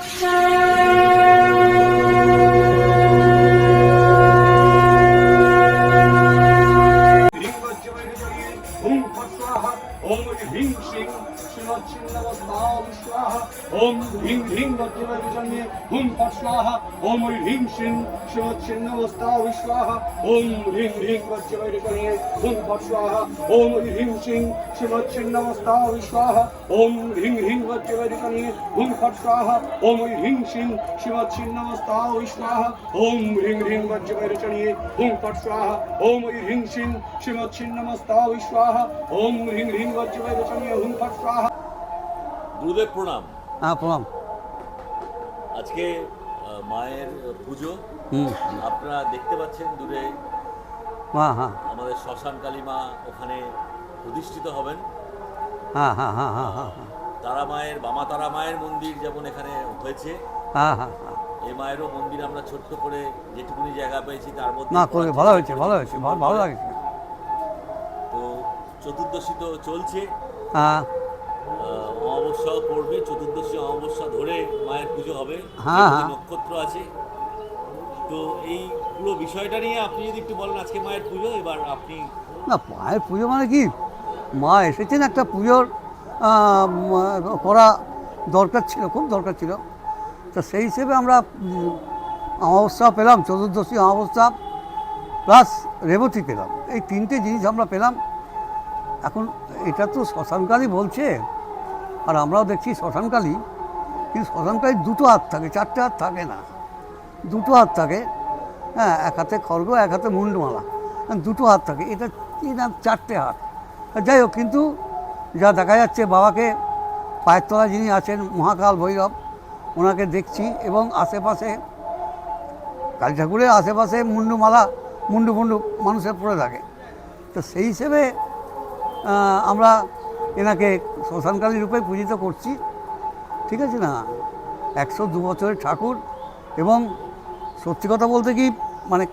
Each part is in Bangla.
Bye. ओम ह्रीं श्रीं श्रीमत्सिन्नमस्ता विश्वाः ओम ह्रीं ह्रीं वज्रवैरिकणे ओम पट्स्वाः ओम ह्रीं श्रीं श्रीमत्सिन्नमस्ता विश्वाः ओम ह्रीं ह्रीं वज्रवैरिकणे ओम पट्स्वाः ओम ह्रीं श्रीं श्रीमत्सिन्नमस्ता विश्वाः ओम ह्रीं ह्रीं वज्रवैरिकणे ओम पट्स्वाः ओम ह्रीं श्रीं श्रीमत्सिन्नमस्ता विश्वाः ओम ह्रीं ह्रीं वज्रवैरिकणे ओम पट्स्वाः গুরুদেব প্রণাম হ্যাঁ প্রণাম আজকে মায়ের পুজো। আপনারা দেখতে পাচ্ছেন দূরে হ্যাঁ হ্যাঁ। আমাদের শ্মশান কালী মা ওখানে প্রতিষ্ঠিত হবেন। হ্যাঁ হ্যাঁ হ্যাঁ হ্যাঁ হ্যাঁ। তারা মায়ের বামা তারা মায়ের মন্দির যেমন এখানে হয়েছে হ্যাঁ হ্যাঁ হ্যাঁ। এই মায়েরও মন্দির আমরা ছোট্ট করে যেটুকুনি জায়গা পেয়েছি তার মধ্যে না করে ভালো হয়েছে ভালো হয়েছে ভালো লাগছে। তো চতুর্দশী তো চলছে। হ্যাঁ। অমাবস্যাও পড়বে চতুর্দশী অমাবস্যা ধরে মায়ের পুজো হবে হ্যাঁ, হ্যাঁ। নক্ষত্র আছে। তো এই পুরো বিষয়টা নিয়ে আপনি যদি একটু বলেন আজকে মায়ের পুজো এবার আপনি না মায়ের পুজো মানে কি? মা এসেছেন একটা পুজোর করা দরকার ছিল খুব দরকার ছিল। তা সেই হিসেবে আমরা অমাবস্যা পেলাম চতুর্দশী অমাবস্যা প্লাস রেবতী পেলাম। এই তিনটে জিনিস আমরা পেলাম। এখন এটা তো শ্মশানকালী বলছে, আর আমরাও দেখছি শ্মশানকালী, কিন্তু শ্মশানকালী দুটো হাত থাকে, চারটে হাত থাকে না। দুটো হাত থাকে হ্যাঁ এক হাতে খড়গ এক হাতে মুন্ডমালা দুটো হাত থাকে, এটা কি না চারটে হাত? যাই হোক, কিন্তু যা দেখা যাচ্ছে, বাবাকে পায়ের তলায় যিনি আছেন, মহাকাল ভৈরব, ওনাকে দেখছি, এবং আশেপাশে, কালী ঠাকুরের আশেপাশে মুন্ডুমালা, মুন্ডু মুন্ডু মানুষের পড়ে থাকে। তো সেই হিসেবে আমরা এনাকে শ্মশানকালী রূপে পূজিত করছি। ঠিক আছে না? একশো দু বছরের ঠাকুর এবং সত্যি কথা বলতে কি মানে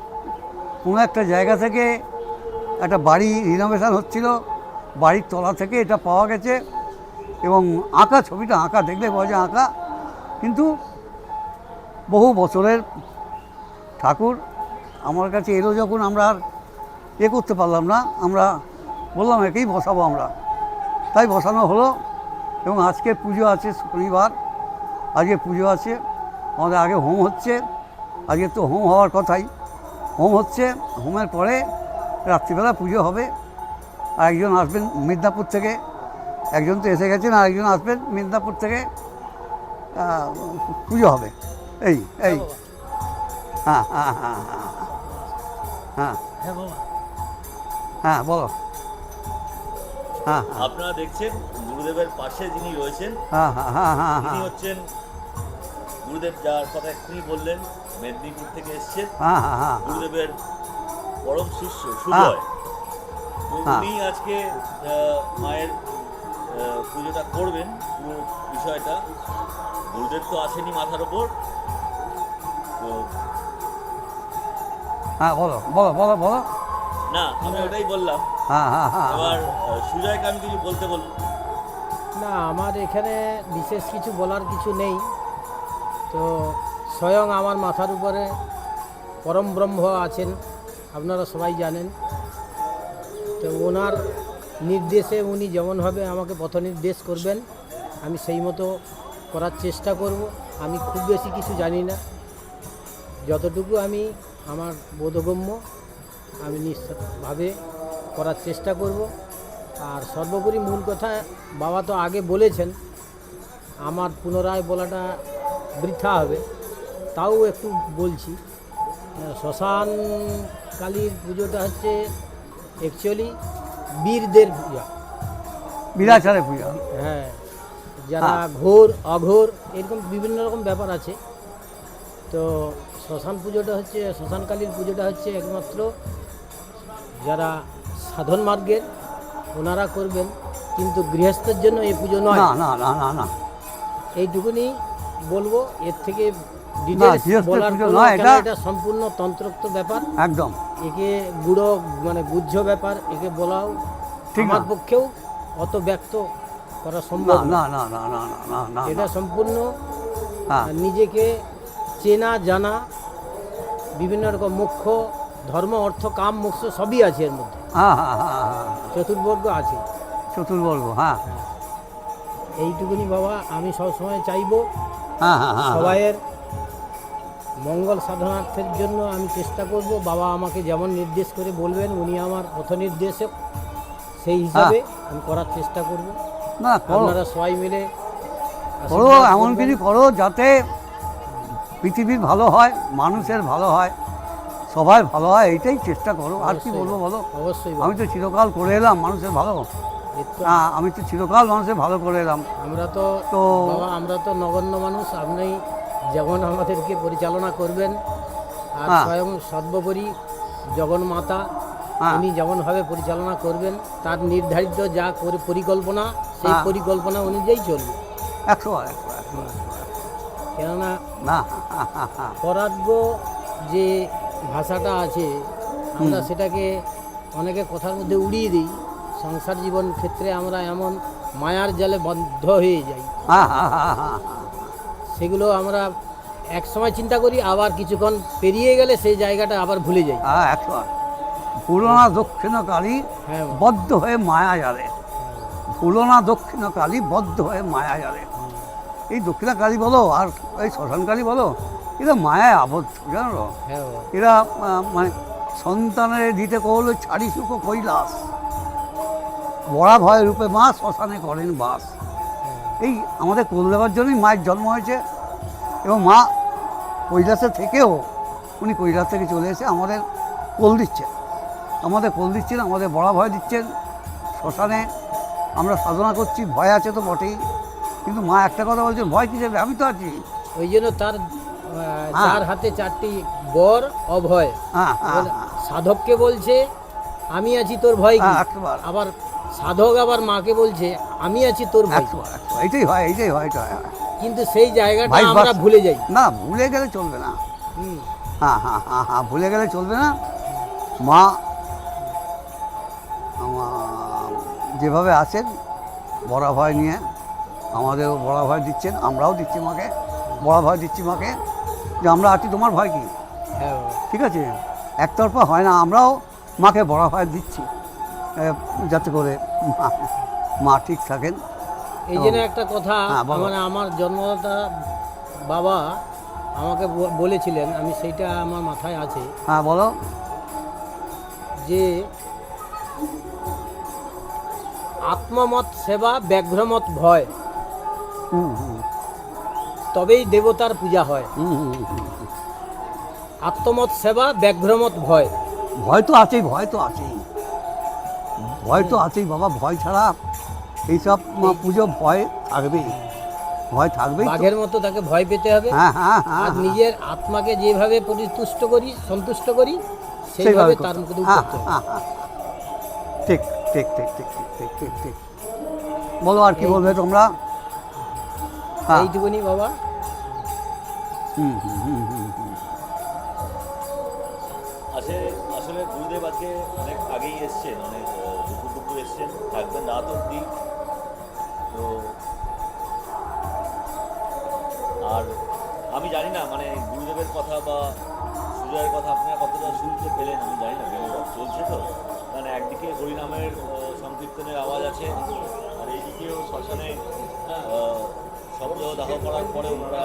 কোনো একটা জায়গা থেকে একটা বাড়ি রিনোভেশন হচ্ছিল, বাড়ির তলা থেকে এটা পাওয়া গেছে এবং আঁকা, ছবিটা আঁকা, দেখলে পাওয়া যায় আঁকা। কিন্তু বহু বছরের ঠাকুর আমার কাছে এলো যখন আমরা আর এ করতে পারলাম না, আমরা বললাম একেই বসাবো আমরা। তাই বসানো হলো এবং আজকে পুজো আছে শনিবার। আজকে পুজো আছে আমাদের আগে হোম হচ্ছে। আজকে তো হোম হওয়ার কথাই। হোম হচ্ছে হোমের পরে রাত্রিবেলা পুজো হবে। আর একজন আসবেন মিদনাপুর থেকে। একজন তো এসে গেছেন আর একজন আসবেন মিদনাপুর থেকে। পুজো হবে। এই এই। হ্যাঁ হ্যাঁ হ্যাঁ হ্যাঁ হ্যাঁ হ্যাঁ। বলো হ্যাঁ হ্যাঁ আপনারা দেখছেন গুরুদেবের পাশে যিনি রয়েছেন হ্যাঁ হ্যাঁ হ্যাঁ হ্যাঁ তিনি হ্যাঁ হচ্ছেন গুরুদেব যার কথা এক্ষুনি বললেন মেদিনীপুর থেকে এসছেন। হ্যাঁ হ্যাঁ হ্যাঁ গুরুদেবের পরম শিষ্য সুজয়। তো হ্যাঁ। উনি আজকে মায়ের পুজোটা করবেন পুরো বিষয়টা। গুরুদেব তো আসেনি মাথার ওপর। তো হ্যাঁ বলো বলো বলো বলো। না আমি ওটাই বললাম। হ্যাঁ হ্যাঁ হ্যাঁ এবার সুজয়কে আমি কিছু বলতে বল না, আমার এখানে বিশেষ কিছু বলার কিছু নেই। তো স্বয়ং আমার মাথার উপরে পরম ব্রহ্ম আছেন, আপনারা সবাই জানেন। তো ওনার নির্দেশে উনি যেমনভাবে আমাকে পথ নির্দেশ করবেন, আমি সেই মতো করার চেষ্টা করব। আমি খুব বেশি কিছু জানি না। যতটুকু আমি, আমার বোধগম্য, আমি নিঃভাবে করার চেষ্টা করব। আর সর্বোপরি মূল কথা বাবা তো আগে বলেছেন আমার পুনরায় বলাটা বৃথা হবে। তাও একটু বলছি শ্মশান কালীর পুজোটা হচ্ছে অ্যাকচুয়ালি বীরদের পূজা। বিরাচারে পূজা। হ্যাঁ যারা ঘোর অঘোর এরকম বিভিন্ন রকম ব্যাপার আছে। তো শ্মশান পুজোটা হচ্ছে শ্মশান কালীর পুজোটা হচ্ছে একমাত্র যারা সাধন মার্গের ওনারা করবেন কিন্তু গৃহস্থের জন্য এই পুজো নয়। না না না না না। এইটুকুনি বলব এর থেকে এটা সম্পূর্ণ তন্ত্রোক্ত ব্যাপার। একদম। একে গুড়ো মানে গুজ্জ ব্যাপার একে বলাও আমার পক্ষেও অত ব্যক্ত করা সম্ভব না না। না না না না এটা সম্পূর্ণ হ্যাঁ। নিজেকে চেনা জানা বিভিন্ন রকম মুখ্য ধর্ম অর্থ কাম মুখ্য সবই আছে এর মধ্যে। হ্যাঁ হ্যাঁ হ্যাঁ হ্যাঁ চতুর্বর্গ আছে। চতুর্বর্গ হ্যাঁ। এইটুকুনি বাবা আমি সবসময় চাইব হ্যাঁ হ্যাঁ হ্যাঁ সবাইয়ের মঙ্গল সাধনার্থের জন্য আমি চেষ্টা করব। বাবা আমাকে যেমন নির্দেশ করে বলবেন উনি আমার পথ নির্দেশক। সেই হিসাবে আমি করার চেষ্টা করব। না আপনারা সবাই মিলে করো এমন কিছু করো যাতে পৃথিবীর ভালো হয় মানুষের ভালো হয়। সবাই ভালো হয় এইটাই চেষ্টা করো আর কি বলব বলো অবশ্যই আমি তো চিরকাল করে এলাম মানুষের ভালো হ্যাঁ আমি তো চিরকাল মানুষের ভালো করে এলাম আমরা তো তো- আমরা তো নগণ্য মানুষ আপনি যেমন আমাদেরকে পরিচালনা করবেন আর হ্যাঁ। স্বয়ং সর্বোপরি জগন্মাতা হ্যাঁ। উনি যেমনভাবে পরিচালনা করবেন তার নির্ধারিত যা করে পরিকল্পনা সেই হ্যাঁ। পরিকল্পনা অনুযায়ী চলবে একশো। কেননা না যে ভাষাটা আছে আমরা সেটাকে অনেকে কথার মধ্যে উড়িয়ে দিই। সংসার জীবন ক্ষেত্রে আমরা এমন মায়ার জালে বদ্ধ হয়ে যাই। সেগুলো আমরা এক সময় চিন্তা করি আবার কিছুক্ষণ পেরিয়ে গেলে সেই জায়গাটা আবার ভুলে যাই। হ্যাঁ। পুরোনা দক্ষিণকালী হ্যাঁ বদ্ধ হয়ে মায়া জালে। পুরোনা দক্ষিণকালী বদ্ধ হয়ে মায়া জালে। এই দক্ষিণাকালী বলো আর এই শ্মশানকালী বলো এরা মায়ায় আবদ্ধ জানো? হ্যাঁ বাবা। এরা মানে সন্তানের দিতে কহলো ছাড়ি সুখ কৈলাস। বড়া ভয় রূপে মা শ্মশানে করেন বাস। এই আমাদের কোল দেওয়ার জন্যই মায়ের জন্ম হয়েছে। এবং মা কৈলাসে থেকেও উনি কৈলাস থেকে চলে এসে আমাদের কোল দিচ্ছেন। আমাদের কোল দিচ্ছেন আমাদের বড়া ভয় দিচ্ছেন। শ্মশানে আমরা সাধনা করছি ভয় আছে তো বটেই। কিন্তু মা একটা কথা বলছেন ভয় কিসের? আমি তো আছি। ওই জন্য তার চার হাতে চারটি বর অভয়। সাধককে বলছে আমি আছি তোর ভয় আবার সাধক আবার মাকে বলছে আমি আছি তোর ভয়। এইটাই হয় এইটাই হয় হয়। কিন্তু সেই জায়গাটা আমরা ভুলে যাই। না ভুলে গেলে চলবে না। হ্যাঁ হ্যাঁ হ্যাঁ হ্যাঁ ভুলে গেলে চলবে না। মা আমার যেভাবে আছেন বড়া ভয় নিয়ে আমাদেরও বড়া ভয় দিচ্ছেন আমরাও দিচ্ছি মাকে বড়া ভয় দিচ্ছি মাকে। যে আমরা আছি তোমার ভয় কি? হ্যাঁ। ঠিক আছে? একতরফা হয় না আমরাও মাকে বড়া ভয় দিচ্ছি। যাতে করে মা ঠিক থাকেন। এই জন্য একটা কথা মানে আমার জন্মদাতা বাবা আমাকে বলেছিলেন আমি সেইটা আমার মাথায় আছে। হ্যাঁ বলো। যে আত্মমত সেবা ব্যাঘ্রমত ভয়। হুম হুম। তবেই দেবতার পূজা হয়। আত্মমত সেবা ব্যাঘ্রমত ভয়। ভয় তো আছেই ভয় তো আছেই। ভয় তো আছেই বাবা ভয় ছাড়া এইসব পুজো ভয় থাকবে ভয় থাকবে বাঘের মতো তাকে ভয় পেতে হবে। হ্যাঁ, হ্যাঁ, হ্যাঁ, আর নিজের আত্মাকে যেভাবে পরিতুষ্ট করি সন্তুষ্ট করি সেইভাবে তার মুখে ঠিক ঠিক ঠিক ঠিক ঠিক ঠিক ঠিক বলো আর কি বলবে তোমরা? এইটুকুনি বাবা। হুম হুম হুম। আসলে আসলে গুরুদেব আজকে অনেক আগেই এসছেন অনেক দুপুর দুপুর এসছেন থাকবেন রাত অবধি। তো আর আমি জানি না মানে গুরুদেবের কথা বা সুজয়ের কথা আপনারা কতটা শুনতে পেলেন আমি জানি না চলছে তো। মানে একদিকে হরিনামের সংকীর্তনের আওয়াজ আছে আর এইদিকেও শ্মশানে শব্দ দাহ করার পরে ওনারা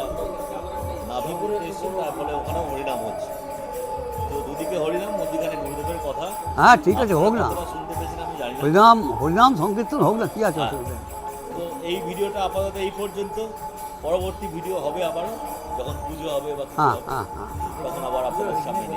নাভি করে এসেছেন তার ফলে ওখানেও হরিনাম হচ্ছে। তো দুদিকে হরিনাম মধ্যিখানে গুরুদেবের কথা। হ্যাঁ ঠিক আছে হোক না। শুনতে পেয়েছেন আমি জানি হরিনাম হরিনাম সংকীর্তন হোক না কি আছে হ্যাঁ। তো এই ভিডিওটা আপাতত এই পর্যন্ত। পরবর্তী ভিডিও হবে আবারও যখন পুজো হবে বা হ্যাঁ হ্যাঁ তখন আবার আপনাদের সামনে